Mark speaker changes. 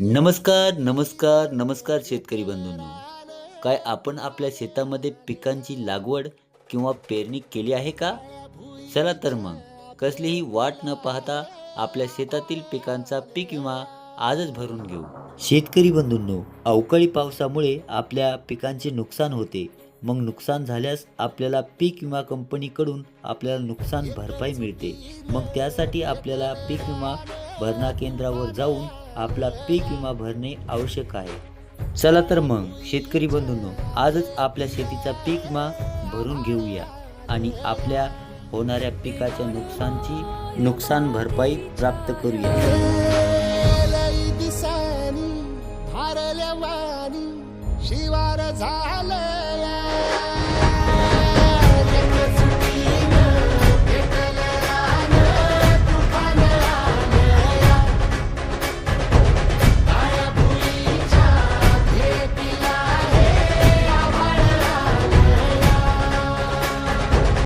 Speaker 1: नमस्कार नमस्कार नमस्कार शेतकरी बंधूंनो. काय आपण आपल्या शेतामध्ये पिकांची लागवड किंवा पेरणी केली आहे का? चला तर मग कसलीही वाट न पाहता आपल्या शेतातील पिकांचा पीक विमा आजच भरून घेऊ. शेतकरी बंधूंनो अवकाळी पावसामुळे आपल्या पिकांचे नुकसान होते. मग नुकसान झाल्यास आपल्याला पीक विमा कंपनीकडून आपल्याला नुकसान भरपाई मिळते. मग त्यासाठी आपल्याला पीक विमा भरणा केंद्रावर जाऊन आपला पीक विमा भरणे आवश्यक आहे. चला तर मग शेतकरी बंधूंनो आजच आपल्या शेतीचा पीक विमा भरून घेऊया आणि आपल्या होणाऱ्या पिकाच्या नुकसानची नुकसान भरपाई प्राप्त करूया.
Speaker 2: शिवार झालं